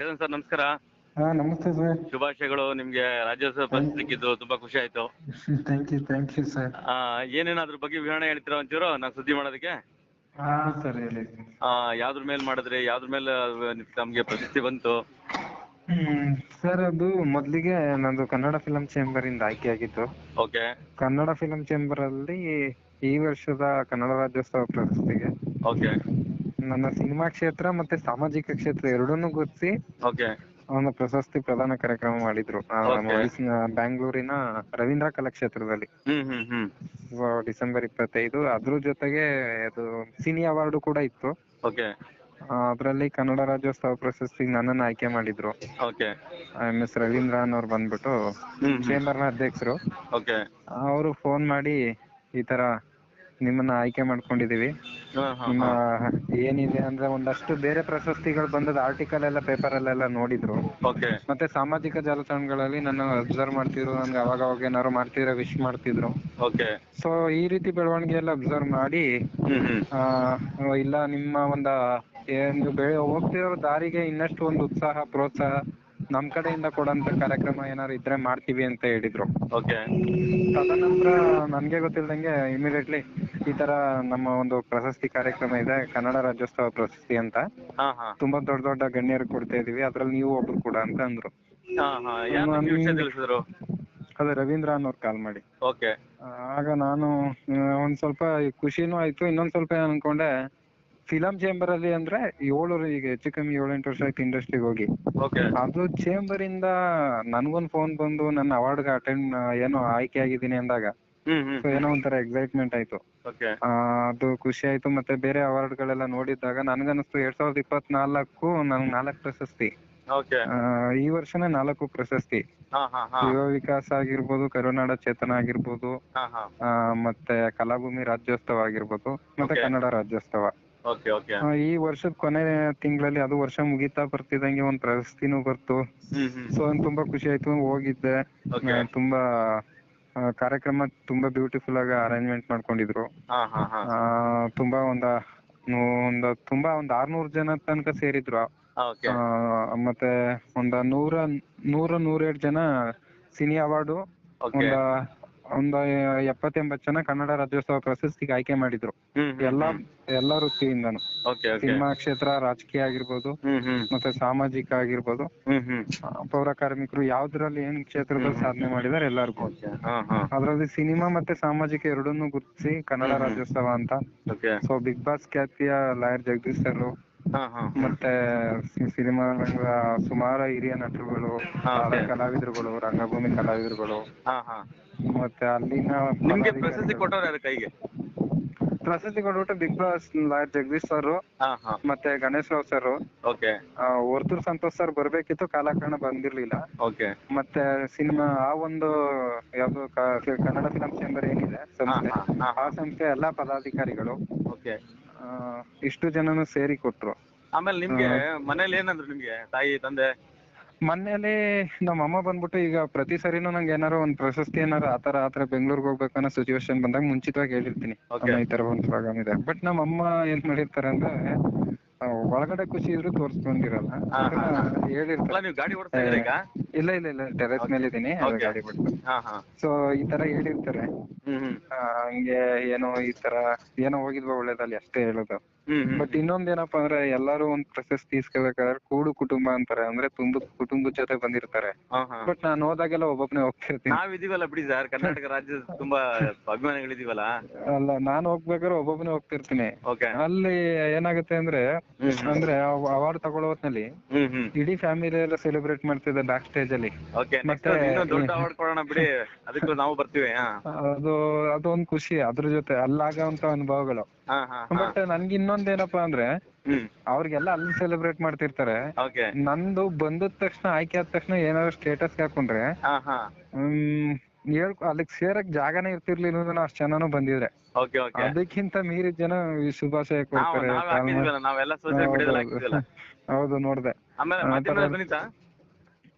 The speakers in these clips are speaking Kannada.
ಚೇತನ್ ಸರ್ ನಮಸ್ಕಾರ. ಹಾ ನಮಸ್ತೆ ಸರ್. ಶುಭಾಶಯಗಳು ನಿಮ್ಗೆ ರಾಜ್ಯೋತ್ಸವ ಪ್ರಶಸ್ತಿ ಸಿಕ್ಕಿದ್ದು ತುಂಬಾ ಖುಷಿ ಆಯ್ತು. Thank you thank you sir ಆ, ಏನೇನ್ ಅದ್ರ ಬಗ್ಗೆ ವಿವರಣೆ ಹೇಳ್ತೀರಾ ಒಂಚೂರು? ನಾನು ಸುದ್ದಿ ಮಾಡೋದಕ್ಕೆ? ಹಾ ಸರ್ ಹೇಳಿ. ಆ, ಯಾವ್ದ್ರ ಮೇಲೆ ಮಾಡಿದ್ರಿ? ಯಾವ್ದ್ರ ಮೇಲೆ ನಮ್ಗೆ ಪ್ರಶಸ್ತಿ ಬಂತು? ಹ್ಮ್ ಸರ್ ಅದು ಮೊದಲಿಗೆ ನಂದು ಕನ್ನಡ ಫಿಲಂ ಚೇಂಬರ್ ಇಂದ ಆಯ್ಕೆ ಆಗಿತ್ತು ಓಕೆ. ಕನ್ನಡ ಫಿಲಂ ಚೇಂಬರ್ ಅಲ್ಲಿ ಈ ವರ್ಷದ ಕನ್ನಡ ರಾಜ್ಯೋತ್ಸವ ಪ್ರಶಸ್ತಿಗೆ ಓಕೆ. ನನ್ನ ಸಿನಿಮಾ ಕ್ಷೇತ್ರ ಮತ್ತೆ ಸಾಮಾಜಿಕ ಕ್ಷೇತ್ರ ಎರಡನ್ನೂ ಗುರುತಿಸಿ ಒಂದು ಪ್ರಶಸ್ತಿ ಪ್ರದಾನ ಕಾರ್ಯಕ್ರಮ ಮಾಡಿದ್ರು. ಆ, ಬೆಂಗಳೂರಿನ ಬ್ಯಾಂಗ್ಳೂರಿನ ರವೀಂದ್ರ ಕಲಾಕ್ಷೇತ್ರದಲ್ಲಿ. ಇವ- ಡಿಸೆಂಬರ್ ಇಪ್ಪತ್ತೈದು. ಅದ್ರ ಜೊತೆಗೆ ಅದು ಸಿನಿ ಅವಾರ್ಡ್ ಕೂಡ ಇತ್ತು. ಓಕೆ. ಆ, ಅದ್ರಲ್ಲಿ ಕನ್ನಡ ರಾಜ್ಯೋತ್ಸವ ಪ್ರಶಸ್ತಿ ನನ್ನನ್ನು ಆಯ್ಕೆ ಮಾಡಿದ್ರು. ಓಕೆ. ಎಂ ಎಸ್ ರವೀಂದ್ರ ಅವ್ರು ಬಂದ್ಬಿಟ್ಟು ಹ್ಮ್ ಚೇಂಬರ್ನ ಅಧ್ಯಕ್ಷರು. ಓಕೆ. ಅವರು ಫೋನ್ ಮಾಡಿ ಈ ತರ ನಿಮ್ಮನ್ನ ಆಯ್ಕೆ ಮಾಡ್ಕೊಂಡಿದೀವಿ. ನಿಮ್ಮ ಏನಿದೆ ಅಂದ್ರೆ ಒಂದಷ್ಟು ಬೇರೆ ಪ್ರಶಸ್ತಿಗಳು ಬಂದದ ಆರ್ಟಿಕಲ್ ಎಲ್ಲ ಪೇಪರ್ ಅಲ್ಲೆಲ್ಲ ನೋಡಿದ್ರು. ಓಕೆ ಮತ್ತೆ ಸಾಮಾಜಿಕ ಜಾಲತಾಣಗಳಲ್ಲಿ ನನ್ನ ಅಬ್ಸರ್ವ್ ಮಾಡ್ತಿದ್ರು ನನ್ಗೆ ಅವಾಗ ಅವಾಗ ಏನಾದ್ರು ಮಾಡ್ತಿದ್ರೆ ವಿಶ್ ಮಾಡ್ತಿದ್ರು. ಓಕೆ ಸೊ ಈ ರೀತಿ ಬೆಳವಣಿಗೆ ಎಲ್ಲ ಅಬ್ಸರ್ವ್ ಮಾಡಿ ಆ, ಇಲ್ಲ ನಿಮ್ಮ ಒಂದ ಏನ್ ನೀವು ಬೆಳೆ ಹೋಗ್ತಿರೋ ದಾರಿಗೆ ಇನ್ನಷ್ಟು ಒಂದು ಉತ್ಸಾಹ ಪ್ರೋತ್ಸಾಹ ನಮ್ ಕಡೆಯಿಂದ ಕೊಡಂತ ಕಾರ್ಯಕ್ರಮ ಏನಾದ್ರು ಇದ್ರೆ ಮಾಡ್ತೀವಿ ಅಂತ ಹೇಳಿದ್ರು. ಓಕೆ ತದನಂತರ ನನ್ಗೆ ಗೊತ್ತಿಲ್ದಂಗೆ ಇಮಿಡಿಯೇಟ್ಲಿ ಈ ತರ ನಮ್ಮ ಒಂದು ಪ್ರಶಸ್ತಿ ಕಾರ್ಯಕ್ರಮ ಇದೆ ಕನ್ನಡ ರಾಜ್ಯೋತ್ಸವ ಪ್ರಶಸ್ತಿ ಅಂತ. ಹಾ ಹಾ. ತುಂಬಾ ದೊಡ್ಡ ದೊಡ್ಡ ಗಣ್ಯರು ಕೊಡ್ತಾ ಇದೀವಿ ಅದ್ರಲ್ಲಿ ನೀವು ಒಬ್ರು ಕೂಡ ಅಂತ ಅಂದ್ರು. ಹಾ ಹಾ. ಯಾರು ನಿಮ್ಗೆ ವಿಷಯ ತಿಳಿಸಿದ್ರು? ಅದೇ ರವೀಂದ್ರ ಅನ್ನೋರ್ ಕಾಲ್ ಮಾಡಿ. ಓಕೆ ಆಗ ನಾನು ಆ, ಒಂದ್ ಸ್ವಲ್ಪ ಖುಷಿನೂ ಆಯ್ತು ಇನ್ನೊಂದ್ ಸ್ವಲ್ಪ ಏನ್ ಅನ್ಕೊಂಡೆ ಫಿಲಂ ಚೇಂಬರ್ ಅಲ್ಲಿ ಅಂದ್ರೆ ಏಳು ಈಗ ಹೆಚ್ಚು ಕಮ್ಮಿ ಏಳೆಂಟು ವರ್ಷ ಆಯ್ತು ಇಂಡಸ್ಟ್ರಿಗೆ ಹೋಗಿ. ಅದು ಚೇಂಬರ್ ಇಂದ ನನ್ಗೊಂದ್ ಫೋನ್ ಬಂದು ನನ್ನ ಅವಾರ್ಡ್ ಅಟೆಂಡ್ ಏನೋ ಆಯ್ಕೆ ಆಗಿದ್ದೀನಿ ಅಂದಾಗ. ಸೊ ಏನೋ ಒಂಥರ ಎಕ್ಸೈಟ್ಮೆಂಟ್ ಆಯ್ತು. ಅದು ಖುಷಿ ಆಯ್ತು ಮತ್ತೆ ಬೇರೆ ಅವಾರ್ಡ್ ಗಳೆಲ್ಲ ನೋಡಿದಾಗ ನನ್ಗನ್ನಿಸ್ತು ಎರಡ್ ಸಾವಿರದ ಇಪ್ಪತ್ನಾಲ್ಕು ನನ್ ನಾಲ್ಕ್ ಪ್ರಶಸ್ತಿ. ಈ ವರ್ಷನೇ ನಾಲ್ಕು ಪ್ರಶಸ್ತಿ. ಯುವ ವಿಕಾಸ ಆಗಿರ್ಬೋದು ಕರುನಾಡ ಚೇತನ ಆಗಿರ್ಬೋದು ಮತ್ತೆ ಕಲಾಭೂಮಿ ರಾಜ್ಯೋತ್ಸವ ಆಗಿರ್ಬೋದು ಮತ್ತೆ ಕನ್ನಡ ರಾಜ್ಯೋತ್ಸವ. ಓಕೆ ಓಕೆ ಆ, ಈ ವರ್ಷದ ಕೊನೆ ತಿಂಗಳಲ್ಲಿ ಅದು ವರ್ಷ ಮುಗಿತಾ ಬರ್ತಿದಂಗೆ ಒಂದ್ ಪ್ರಶಸ್ತಿನೂ ಬರ್ತು. ಹ್ಮ್ ಹ್ಮ್. ಸೊ ತುಂಬಾ ಖುಷಿ ಆಯ್ತು ಹೋಗಿದ್ದೆ. Okay. ಆ, ತುಂಬಾ ಆ, ಕಾರ್ಯಕ್ರಮ ತುಂಬಾ ಬ್ಯೂಟಿಫುಲ್ ಆಗಿ ಅರೇಂಜ್ಮೆಂಟ್ ಮಾಡ್ಕೊಂಡಿದ್ರು. ಹಾ ಹಾ ಹಾ. ಆ, ತುಂಬಾ ಒಂದ ನೂ- ಒಂದ ತುಂಬಾ ಒಂದ್ ಆರ್ನೂರ್ ಜನ ತನಕ ಸೇರಿದ್ರು. ಓಕೆ ಆ, ಮತ್ತೆ ಒಂದ ನೂರ ನೂರ ನೂರೆರಡು ಜನ ಸಿನಿ ಅವಾರ್ಡು ಒಂದ ಒಂದ ಎಪ್ಪತ್ತೆಂಬತ್ತು ಜನ ಕನ್ನಡ ರಾಜ್ಯೋತ್ಸವ ಪ್ರಶಸ್ತಿಗೆ ಆಯ್ಕೆ ಮಾಡಿದ್ರು. ಎಲ್ಲಾ ಎಲ್ಲಾ ವೃತ್ತಿಯಿಂದನು. ಸಿನಿಮಾ ಕ್ಷೇತ್ರ ರಾಜಕೀಯ ಆಗಿರ್ಬೋದು ಮತ್ತೆ ಸಾಮಾಜಿಕ ಆಗಿರ್ಬೋದು. ಪೌರ ಕಾರ್ಮಿಕರು ಯಾವ್ದ್ರಲ್ಲಿ ಏನ್ ಕ್ಷೇತ್ರದಲ್ಲಿ ಸಾಧನೆ ಮಾಡಿದಾರೆ ಎಲ್ಲರಿಗೂ. ಅದ್ರಲ್ಲಿ ಸಿನಿಮಾ ಮತ್ತೆ ಸಾಮಾಜಿಕ ಎರಡನ್ನೂ ಗುರುತಿಸಿ ಕನ್ನಡ. ರಾಜ್ಯೋತ್ಸವ ಅಂತ. ಸೊ ಬಿಗ್ ಬಾಸ್ ಖ್ಯಾತಿಯ ಲಾಯರ್ ಜಗದೀಶ್ ಸರ್. ಮತ್ತೆ ಸಿ- ಸಿನಿಮಾ ರಂಗ ಸುಮಾರು ಹಿರಿಯ ನಟರುಗಳು ಹಾ, ಕಲಾವಿದರುಗಳು ರಂಗಭೂಮಿ ಕಲಾವಿದರುಗಳು. ಹಾ ಹಾ. ಮತ್ತೆ ಅಲ್ಲಿನ ನಿಮ್ಗೆ. ಪ್ರಶಸ್ತಿ ಕೊಟ್ಟವ್ರು ಯಾರು ಕೈಗೆ? ಪ್ರಶಸ್ತಿ ಕೊಟ್ಬಿಟ್ಟು ಬಿಗ್ ಬಾಸ್ ಜಗದೀಶ್ ಸರ್ ಹಾ ಹಾ. ಮತ್ತೆ Ganesh Rao sir okay. Varthur Santhosh sir ಬರ್ಬೇಕಿತ್ತು ಕಾಲಕರಣ ಬಂದಿರ್ಲಿಲ್ಲ. ಓಕೆ. ಮತ್ತೆ ಸಿನಿಮಾ ಆ ಒಂದು ಯಾವ್ದು ಕನ್ನಡ ಫಿಲಂ ಚೇಂಬರ್ ಏನಿದೆ ಸಂಸ್ಥೆ ಹಾ, ಹಾ, ಹಾ. ಆ ಸಂಸ್ಥೆ ಎಲ್ಲಾ ಪದಾಧಿಕಾರಿಗಳು. ಇಷ್ಟು ಜನನು ಸೇರಿ ಕೊಟ್ರು. ಆಮೇಲೆ ನಿಮ್ಗೆ ಮನೇಲಿ ಏನಂದ್ರು ನಿಮ್ಗೆ ತಾಯಿ ತಂದೆ? ಮನೇಲಿ ನಮ್ಮ ಅಮ್ಮ ಬಂದ್ಬಿಟ್ಟು ಈಗ ಪ್ರತಿ ಸರಿನೂ ನಂಗೆ ಏನಾರ ಒಂದ್ ಪ್ರಶಸ್ತಿ ಏನಾರ ಆತರ ಆತರ ಬೆಂಗ್ಳೂರ್ಗ್ ಹೋಗ್ಬೇಕನ್ನೋ ಸಿಚುವೇಶನ್ ಬಂದಾಗ ಮುಂಚಿತವಾಗಿ ಹೇಳಿರ್ತೀನಿ. ಅಮ್ಮ ಈ ತರ ಒಂದ್ ಪ್ರೋಗ್ರಾಮ್ ಇದೆ. ಬಟ್ ನಮ್ಮ ಅಮ್ಮ ಏನ್ ಮಾಡಿರ್ತಾರೆ ಅಂದ್ರೆ ಆ, ಒಳಗಡೆ ಖುಷಿ ಇದ್ರು ತೋರ್ಸ್ಕೊಂಡಿರಲ್ಲ. ಹಾ, ಹಾ, ಹಾ. ಅಲ್ಲ ಹೇಳಿರ್ತಾರೆ. ನೀವು ಗಾಡಿ ಓಡಿಸ್ತಾ ಇದ್ದೀರಾ ಈಗ? ಇಲ್ಲ ಇಲ್ಲ ಇಲ್ಲ ಟೆರೆಸ್ ಮೇಲೆ ಇದೀನಿ ಅದು Okay. ಗಾಡಿ ಬಿಟ್ಟು ಹಾ ಹಾ. ಸೊ ಈ ತರ ಹೇಳಿರ್ತಾರೆ. ಹ್ಮ್ ಹ್ಮ್. ಆ, ಹಂಗೆ ಏನೋ ಈ ತರ ಏನೋ ಹೋಗಿದ್ವಾ ಒಳ್ಳೇದಲ್ಲಿ ಅಷ್ಟೇ ಹೇಳೋದು. ಬಟ್ ಇನ್ನೊಂದೇನಪ್ಪಾ ಅಂದ್ರೆ ಎಲ್ಲಾರು ಒಂದ್ ಪ್ರಶಸ್ತಿ ಇಸ್ಕೋಬೇಕಾದ್ರೆ ಕೂಡು ಕುಟುಂಬ ಅಂತಾರೆ. ಅಂದ್ರೆ ತುಂಬ ಕುಟುಂಬದ ಜೊತೆ ಬಂದಿರ್ತಾರೆ. ಬಟ್ ನಾನ್ ಹೋದಾಗೆಲ್ಲ ಒಬ್ಬೊಬ್ನೇ ಹೋಗ್ತಿರ್ತೀನಿ. ನಾವಿದೀವಲ್ಲ ಬಿಡಿ ಸರ್. ಕರ್ನಾಟಕ ರಾಜ್ಯದ ತುಂಬಾ ಅಭಿಮಾನಿಗಳಿದೀವಲ್ಲ ಅಲ್ಲ ನಾನ್ ಹೋಗ್ಬೇಕಾದ್ರೆ ಒಬ್ಬೊಬ್ನೇ ಹೋಗ್ತಿರ್ತೀನಿ. ಅಲ್ಲಿ ಏನಾಗುತ್ತೆ ಅಂದ್ರೆ. ಅಂದ್ರೆ ಅವಾರ್ಡ್ ತಗೊಳ್ಳೋ ಹೊತ್ನಲ್ಲಿ ಇಡೀ ಫ್ಯಾಮಿಲಿ ಎಲ್ಲ ಸೆಲೆಬ್ರೇಟ್ ಮಾಡ್ತಿದ್ದೆ ಬ್ಯಾಕ್ ಸ್ಟೇಜ್ ಅಲ್ಲಿ ಮತ್ತೆ- ದೊಡ್ಡ ಅವಾರ್ಡ್ ಕೊಡೋಣ ಬಿಡಿ. ಅದಕ್ಕೂ ನಾವು ಬರ್ತೀವಿ ಅದು ಅದೊಂದ್ ಖುಷಿ. ಅದ್ರ ಜೊತೆ ಅಲ್ಲಾಗಂತ ಅನುಭವಗಳು. ಬಟ್ ನನ್ಗೆ ಇನ್ನೊಂದೇನಪ್ಪಾ ಅಂದ್ರೆ ಅವರಿಗೆಲ್ಲ ಅಲ್ಲಿ ಸೆಲೆಬ್ರೇಟ್ ಮಾಡ್ತಿರ್ತಾರೆ. ನಂದು ಬಂದ ತಕ್ಷಣ ಆಯ್ಕೆ ಆದ ತಕ್ಷಣ ಏನಾದ್ರು ಸ್ಟೇಟಸ್ ಹಾಕೊಂಡ್ರೆ ಹೇಳ್ಕೊ ಅಲ್ಲಿಗ್ ಸೇರಕ್ ಜಾಗನೇ ಇರ್ತಿರ್ಲಿಲ್ಲ ಅಷ್ಟ್ ಜನನು ಬಂದಿದ್ರೆ. ಅದಕ್ಕಿಂತ ಮೀರಿದ ಜನ ಶುಭಾಶಯ ಕೊಡ್ತಾರೆ ಹೌದು, ನೋಡ್ದೆ.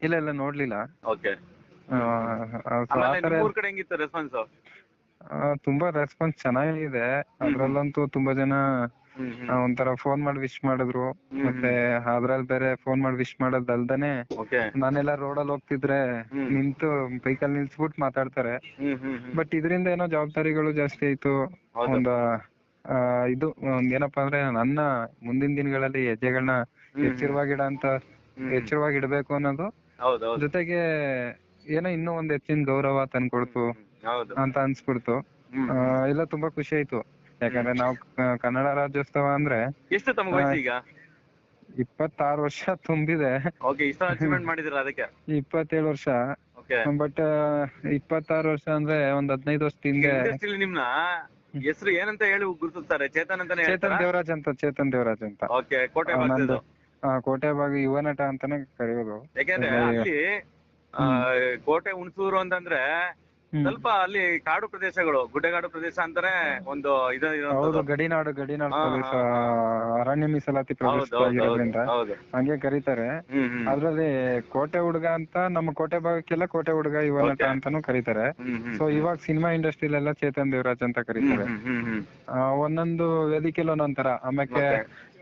ಇಲ್ಲ ಇಲ್ಲ ನೋಡ್ಲಿಲ್ಲ. ರೆಸ್ಪಾನ್ಸ್ ಆ, ತುಂಬಾ ರೆಸ್ಪಾನ್ಸ್ ಚೆನ್ನಾಗಿದೆ ಅದ್ರಲ್ಲಂತೂ ತುಂಬಾ ಜನ ಆ, ಒಂಥರ ಫೋನ್ ಮಾಡಿ ವಿಶ್ ಮಾಡಿದ್ರು ಹ್ಮ್. ಮತ್ತೆ ಅದ್ರಲ್ಲಿ ಬೇರೆ ಫೋನ್ ಮಾಡಿ ವಿಶ್ ಮಾಡೋದಲ್ದೇನೆ ಓಕೆ ನಾನೆಲ್ಲ ರೋಡಲ್ಲಿ ಹೋಗ್ತಿದ್ರೆ ಹ್ಮ್. ನಿಂತು ಬೈಕಲ್ಲಿ ನಿಲ್ಸ್ಬಿಟ್ಟು ಮಾತಾಡ್ತಾರೆ ಹ್ಮ್ ಹ್ಮ್ ಹ್ಮ್ ಬಟ್ ಇದರಿಂದ ಏನೋ ಜವಾಬ್ದಾರಿಗಳು ಜಾಸ್ತಿ ಆಯ್ತು ಹೌದು. ಒಂದು ಆ, ಇದು ಒಂದ್ ಏನಪ್ಪಾ ಅಂದ್ರೆ ನನ್ನ ಮುಂದಿನ ದಿನಗಳಲ್ಲಿ ಹೆಜ್ಜೆಗಳನ್ನ ಹ್ಮ್. ಎಚ್ಚರವಾಗಿಡ ಅಂತ ಹ್ಮ್. ಎಚ್ಚರವಾಗಿ ಇಡ್ಬೇಕು ಅನ್ನೋದು ಹೌದು ಹೌದು ಜೊತೆಗೆ ಏನೋ ಇನ್ನೂ ಒಂದ್ ಹೆಚ್ಚಿನ ಗೌರವ ತಂದ್ಕೊಡ್ತು ಅಂತ ಅನ್ಸ್ಬಿಡ್ತು. ಎಲ್ಲ ತುಂಬಾ ಖುಷಿ ಆಯ್ತು. ಯಾಕಂದ್ರೆ ನಾವು ಕನ್ನಡ ರಾಜ್ಯೋತ್ಸವ ಅಂದ್ರೆ ಎಷ್ಟು ವಯಸ್ಸು ಈಗ? ಇಪ್ಪತ್ತಾರು ವರ್ಷ ತುಂಬಿದೆ. ಓಕೆ ಇಷ್ಟ ಅಚೀವ್ಮೆಂಟ್ ಮಾಡಿದಿರ ಅದಕ್ಕೆ? ಇಪ್ಪತ್ತೇಳು ವರ್ಷ. ಬಟ್ ಇಪ್ಪತ್ತಾರು ವರ್ಷ ಅಂದ್ರೆ ಒಂದ್ ಹದಿನೈದು ವರ್ಷ ಹಿಂದೆ. ನಿಮ್ನ? ಹೆಸರು ಏನಂತ ಹೇಳಿ ಗುರುತಿಸ್ತಾರೆ. ಚೇತನ್ ಅಂತಾನೆ ಚೇತನ್ ದೇವರಾಜ್ ಅಂತ ಚೇತನ್ ದೇವರಾಜ್ ಅಂತ. ಓಕೆ ಕೋಟೆ ಭಾಗದ ಕೋಟೆ ಭಾಗ ಯುವ ನಟ ಅಂತಾನೆ ಕರೆಯೋದು ಯಾಕಂದ್ರೆ ಅಲ್ಲಿ ಕೋಟೆ ಹುಣಸೂರು ಅಂತಂದ್ರೆ. ಸ್ವಲ್ಪ ಅಲ್ಲಿ ಕಾಡು ಪ್ರದೇಶಗಳು ಗುಡ್ಡಗಾಡು ಪ್ರದೇಶ ಅಂತಾನೆ ಒಂದು ಇದು ಹೌದು ಗಡಿನಾಡು ಗಡಿನಾಡು ಪ್ರದೇಶ ಅರಣ್ಯ ಮೀಸಲಾತಿ ಪ್ರದೇಶ ಹೌದು ಹೌದು ಆಗಿರೋದ್ರಿಂದ ಹೌದು. ಹಂಗೆ ಕರೀತಾರೆ. ಹ್ಮ್ ಹ್ಮ್. ಅದ್ರಲ್ಲಿ ಕೋಟೆ ಹುಡುಗ ಅಂತ ನಮ್ಮ ಕೋಟೆ ಭಾಗಕ್ಕೆಲ್ಲ ಕೋಟೆ ಹುಡುಗ ಯುವ ನಟ Okay. ಅಂತಾನು ಕರೀತಾರೆ. ಹ್ಮ್ ಹ್ಮ್ ಸೊ ಇವಾಗ ಸಿನಿಮಾ ಇಂಡಸ್ಟ್ರಿಲೆಲ್ಲ ಚೇತನ್ ದೇವರಾಜ್ ಅಂತ ಹ್ಮ್ ಕರೀತಾರೆ. ಹ್ಮ್ ಹ್ಮ್ ಹ್ಮ್ ಆ, ಒಂದೊಂದು ವೇದಿಕೆಲಿ ಒಂದೊಂದ್ ತರ ಆಮೇಲೆ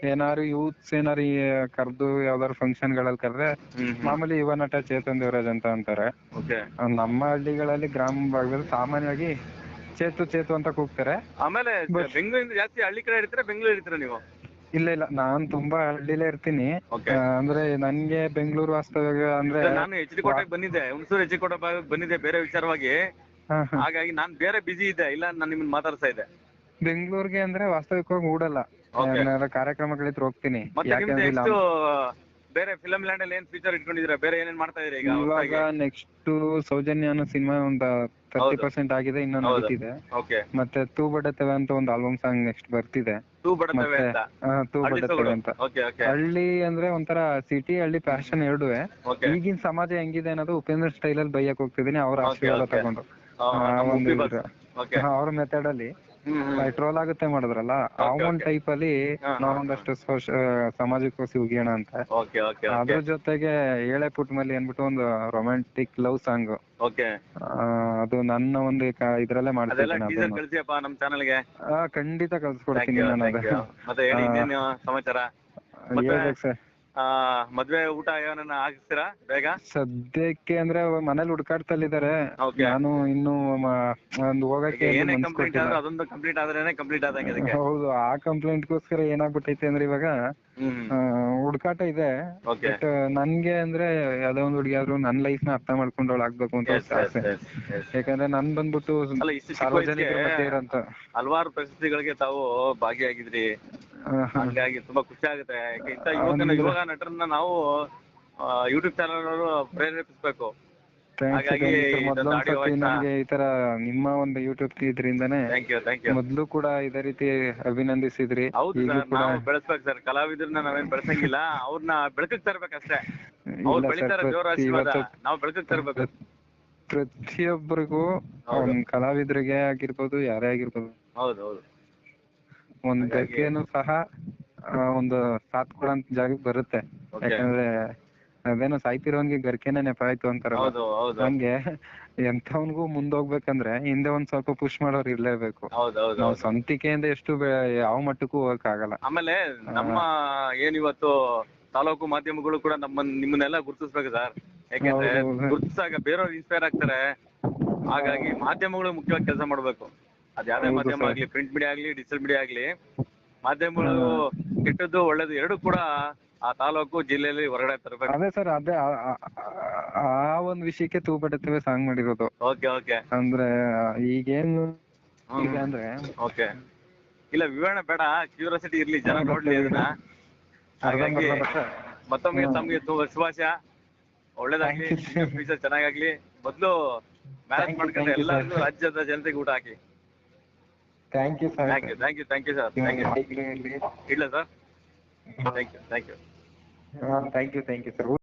ಏನಾರು ಯೂತ್ಸ್ ಏನಾರು ಕರ್ದು ಯಾವ್ದಾರು ಫಂಕ್ಷನ್ಗಳಲ್ಲಿ ಕರೆದ್ರೆ ಮಾಮೂಲಿ ಯುವ ನಟ ಚೇತನ್ ದೇವರಾಜ್ ಅಂತ ಅಂತಾರೆ. ಓಕೆ. ನಮ್ಮ ಹಳ್ಳಿಗಳಲ್ಲಿ ಗ್ರಾಮ ಭಾಗದಲ್ಲಿ ಸಾಮಾನ್ಯವಾಗಿ ಚೇತು ಚೇತು ಅಂತ ಕೂಗ್ತಾರೆ. ಆಮೇಲೆ. ಬೆಂಗಳೂರಿಂದ ಜಾಸ್ತಿ ಹಳ್ಳಿ ಕಡೆ ಇರ್ತೀರಾ ಬೆಂಗಳೂರು ಇರ್ತೀರಾ ನೀವು? ಇಲ್ಲ ಇಲ್ಲ. ನಾನ್ ತುಂಬಾ ಹಳ್ಳಿಲೇ ಇರ್ತೀನಿ. ಅಂದ್ರೆ ನನ್ಗೆ ಬೆಂಗಳೂರು ವಾಸ್ತವ್ಯ ಅಂದ್ರೆ ನಾನು ಎಚ್ ಡಿ ಕೋಟೆಗೆ ಬಂದಿದ್ದೆ. ಹುಣಸೂರು ಎಚ್ ಡಿ ಕೋಟೆ ಬಂದಿದ್ದೆ ಬೇರೆ ವಿಚಾರವಾಗಿ. ಹಾಗಾಗಿ ನಾನ್ ಬೇರೆ ಬಿಸಿ ಇದ್ದೆ. ಇಲ್ಲ ನಾನು ನಿಮ್ಮನ್ನ ಮಾತಾಡ್ತಾ ಇದ್ದೆ. ಬೆಂಗಳೂರಿಗೆ ಅಂದ್ರೆ ವಾಸ್ತವಿಕವಾಗಿ ಓಡಲ್ಲ ಏನಾದ್ರು ಕಾರ್ಯಕ್ರಮಗಳಿದ್ರೆ ಹೋಗ್ತೀನಿ. ಮತ್ತೆ ನಿಮ್ದು ಯಾಕಂದ್ರೆ ಇಲ್ಲ ನೆಕ್ಸ್ಟ್ ಬೇರೆ ಫಿಲಂ ಲ್ಯಾಂಡ್ ಅಲ್ಲಿ ಏನ್ ಫ್ಯೂಚರ್ ಇಟ್ಕೊಂಡಿದ್ರ ಬೇರೆ ಏನೇನ್ ಮಾಡ್ತಾ ಇದೀರಾ ಈಗ ಇವಾಗ ನೆಕ್ಸ್ಟ್ ಸೌಜನ್ಯ ಅನ್ನೋ ಸಿನಿಮಾ ಒಂದ್ ತರ್ಟಿ ಹೌದು. ಪರ್ಸೆಂಟ್ ಆಗಿದೆ ಇನ್ನೊಂದು. ನಡೀತಿದೆ. ಓಕೆ ಮತ್ತೆ ತೂ ಬಡತವೆ ಅಂತ ಒಂದು ಆಲ್ಬಮ್ ಸಾಂಗ್ ನೆಕ್ಸ್ಟ್ ಬರ್ತಿದೆ. ಟೂ ಬಡತವೆ ಮತ್ತೆ ಅಂತ? ಆ, ತೂ ಬಡತವೆ ಅಂತ. ಓಕೆ ಓಕೆ ಹಳ್ಳಿ ಅಂದ್ರೆ ಒಂಥರ ಸಿಟಿ ಹಳ್ಳಿ ಫ್ಯಾಷನ್ ಎರಡುವೆ. ಈಗಿನ ಸಮಾಜ ಹೆಂಗಿದೆ ಅನ್ನೋದು ಉಪೇಂದ್ರ ಸ್ಟೈಲ್ ಅಲ್ಲಿ ಬೈಯಕ್ ಹೋಗ್ತಿದೀನಿ ಅವ್ರ Okay, ಆಶೀರ್ವಾದ okay. ತಗೊಂಡು. ಆ, ಆ, ನಮ್ಮ ಒಂದು ಉಪ್ಪಿ ಬಸ್. ಓಕೆ ಅವ್ರ ಮೆಥಡ್ ಅಲ್ಲಿ. ಟ್ರೋಲ್ ಆಗುತ್ತೆ ಮಾಡಿದ್ರಲ್ಲ ಆ ಒಂದ್. ಟೈಪ್ ಅಲ್ಲಿ ನಾವೊಂದಷ್ಟು ಸಮಾಜಕ್ಕೋಸಿ ಉಗಿಯೋಣ ಅಂತ. ಅದ್ರ ಜೊತೆಗೆ ಏಳೆ ಪುಟ್ ಮೇಲೆ ಏನ್ಬಿಟ್ಟು ಒಂದು ರೊಮ್ಯಾಂಟಿಕ್ ಲವ್ ಸಾಂಗ್ ಓಕೆ ಅದು ನನ್ನ ಒಂದು ಇದ್ರಲ್ಲೇ ಆ, ಖಂಡಿತ ಕಳ್ಸ್ಕೊಡ್ತೀನಿ ನಾನು ಸಮಾಚಾರ ಮತ್ತೆ- ಹೇಳ್ಬೇಕು ಸರ್. ಆ, ಮದ್ವೆ ಊಟ ಏನನ್ನ ಹಾಕಿಸ್ತೀರಾ ಬೇಗ? ಸದ್ಯಕ್ಕೆ ಅಂದ್ರೆ ಮನೇಲಿ ಹುಡ್ಕಾಡ್ತಲ್ಲಿದ್ದಾರೆ Okay. ನಾನು ಇನ್ನು ಮ- ಒಂದು ಹೋಗಕ್ಕೆ ಇನ್ನೂ ಮನ್ಸ್ ಕಂಪ್ಲೀಟ್ ಕೊಟ್ಟಿಲ್ಲ. ಆದ್ರೂ ಅದೊಂದು ಕಂಪ್ಲೀಟ್ ಆದ್ರೇನೆ ಕಂಪ್ಲೀಟ್ ಆದಂಗೆ ಹೌದು ಆ ಕಂಪ್ಲೇಂಟ್ ಗೋಸ್ಕರ ಏನಾಗ್ಬಿಟ್ಟೈತೆ ಅಂದ್ರೆ ಇವಾಗ ಹ್ಮ್. ಆ, ಹುಡ್ಕಾಟ ಇದೆ. ಬಟ್ ನನ್ಗೆ ಅಂದ್ರೆ ಯಾವ್ದೋ ಒಂದ್ ಹುಡುಗಿ ಆದ್ರೂ ನನ್ ಲೈಫ್ನ ಅರ್ಥ ಮಾಡ್ಕೊಂಡವಳು ಆಗ್ಬೇಕು ಅಂತ ಆಸೆ. ಯಾಕಂದ್ರೆ ನನ್ ಬಂದ್ಬಿಟ್ಟು ಅಲ್ಲ ಇಷ್ಟು ಚಿಕ್ಕ ಸಾರ್ವಜನಿಕರ ಮಧ್ಯೆ ವಯಸ್ಸಿಗೆ ಇರೋಂತ ಹಲವಾರು ಪ್ರಶಸ್ತಿಗಳಿಗೆ ತಾವು ಭಾಗಿಯಾಗಿದ್ರಿ. ಹಂಗಾಗಿ ತುಂಬಾ ಖುಷಿ ಆಗುತ್ತೆ. ಯಾಕೆ ಇಂಥ ಯುವಕನ ಯುವ ಯುವಕ ನಟರನ್ನ ನಾವು ಯೂಟ್ಯೂಬ್ ಚಾನಲ್ ಅವರು ಪ್ರೇರೇಪಿಸಬೇಕು. ಹಾಗಾಗಿ thanks sir. ಇದೊಂದು audio voice ನ- ನಮ್ಗೆ ಈ ತರ ನಿಮ್ಮ ಒಂದು ಯೂಟ್ಯೂಬ್ ಇದ್ರಿಂದಾನೇ ಮೊದ್ಲು ಕೂಡ ಇದೇ ರೀತಿ ಅಭಿನಂದಿಸಿದ್ರಿ. ಹೌದು ಈಗ್ಲೂ ಸರ್ ಕೂಡ ನಾವು ಬೆಳೆಸ್ಬೇಕು ಸರ್. ಕಲಾವಿದ್ರನ್ನ ನಾವೇನ್ ಬೆಳೆಸಂಗಿಲ್ಲ. ಅವ್ರನ್ನ ಬೆಳಕಕ್ಕೆ ತರ್ಬೇಕಷ್ಟೇ. ಅವ್ರು ಇಲ್ಲ ಸರ್ ಬೆಳಿತಾರೆ ದೇವರ ಪ್ರತಿ ಆಶೀರ್ವಾದ. ಇವತ್ತು ನಾವು ಬೆಳಕಕ್ಕೆ ತರ್ಬೇಕು. ಪ್ರತಿಯೊಬ್ಬರಿಗೂ ಹೌದು. ಒಂದ್ ಕಲಾವಿದ್ರಿಗೆ ಆಗಿರ್ಬೋದು ಯಾರೇ ಆಗಿರ್ಬೋದು. ಹೌದು ಹೌದು. ಒಂದ್ ಗದ್ದೆನು ಸಹ ಆ, ಒಂದು ಸಾಥ್ ಕೊಡಂತ ಜಾಗಕ್ಕೆ ಬರುತ್ತೆ. ಯಾಕಂದ್ರೆ ಅದೇನೋ ಸಾಯ್ತಿರೋನ್ಗೆ ಗರ್ಕೆನೆ ನೆಪ ಆಯ್ತು ಅಂತಾರೆ ಹೌದು ಹೌದು. ಹಂಗೆ ಎಂಥವನ್ಗೂ ಮುಂದೋಗ್ಬೇಕಂದ್ರೆ ಹಿಂದೆ ಒಂದ್ ಸ್ವಲ್ಪ ಪುಷ್ ಮಾಡೋರು ಇರ್ಲೇಬೇಕು. ಹೌದು ಹೌದು ನಾವು ಹೌದು. ಸ್ವಂತಿಕೆಯಿಂದ ಎಷ್ಟು ಬೆ- ಯಾವ ಮಟ್ಟಕ್ಕೂ ಹೋಗಕ್ ಆಗಲ್ಲ ಆಮೇಲೆ ನಮ್ಮ ಏನ್ ಇವತ್ತು ತಾಲೂಕು ಮಾಧ್ಯಮಗಳು ಕೂಡ ನಮ್ಮ ನಿಮ್ಮನ್ನೆಲ್ಲ ಗುರುತಿಸ್ಬೇಕು ಸರ್. ಯಾಕಂದ್ರೆ ಹೌದು, ಹೌದು. ಗುರುತಿಸಾಗ ಬೇರೆಯವ್ರು ಇನ್ಸ್ಪೈರ್ ಆಗ್ತಾರೆ. ಹಾಗಾಗಿ ಮಾಧ್ಯಮಗಳು ಮುಖ್ಯವಾಗಿ ಕೆಲಸ ಮಾಡ್ಬೇಕು. ಅದ್ ಯಾವ್ದೇ ಮಾಧ್ಯಮ. ಆಗ್ಲಿ ಪ್ರಿಂಟ್ ಮೀಡಿಯಾ ಆಗ್ಲಿ ಡಿಜಿಟಲ್ ಮೀಡಿಯಾ ಆಗ್ಲಿ ಮಾಧ್ಯಮಗಳು ಕೆಟ್ಟದ್ದು ಒಳ್ಳೇದು ಎರಡು ಕೂಡ ಆ ತಾಲೂಕು ಜಿಲ್ಲೆಯಲ್ಲಿ ಹೊರಗಡೆ ತರಬೇಕು. ಅದೇ ಸರ್ ಅದೇ ಆ- ಆ- ಆ- ಆ ಒಂದ್ ವಿಷಯಕ್ಕೆ ತೂ ಸಾಂಗ್ ಮಾಡಿರೋದು. Okay okay. ಅಂದ್ರೆ ಈಗೇನು ಈಗ ಅಂದ್ರೆ ಓಕೆ. ಇಲ್ಲ ವಿವರಣೆ ಬೇಡ ಕ್ಯೂರಿಯಾಸಿಟಿ ಇರ್ಲಿ ಜನ ನೋಡ್ಲಿ ಅದನ್ನ. ಹಾಗಾಗಿ ಮತ್ತೊಮ್ಮೆ ತಮಗೆ ತುಂಬ ಶುಭಾಶಯ. ಒಳ್ಳೇದಾಗ್ಲಿ Thank you, sir. ಫ್ಯೂಚರ್ ಚೆನ್ನಾಗಾಗ್ಲಿ. ಮೊದ್ಲು ಮ್ಯಾರೇಜ್ you, ಮಾಡ್ಕೊಂಡ್ರೆ thank you, ಎಲ್ಲರಿಗೂ ರಾಜ್ಯದ ಜನತೆಗೆ ಊಟ ಹಾಕಿ. Thank you sir thank you thank you thank you sir thank you ಇಲ್ಲ sir thank you thank you thank you thank you sir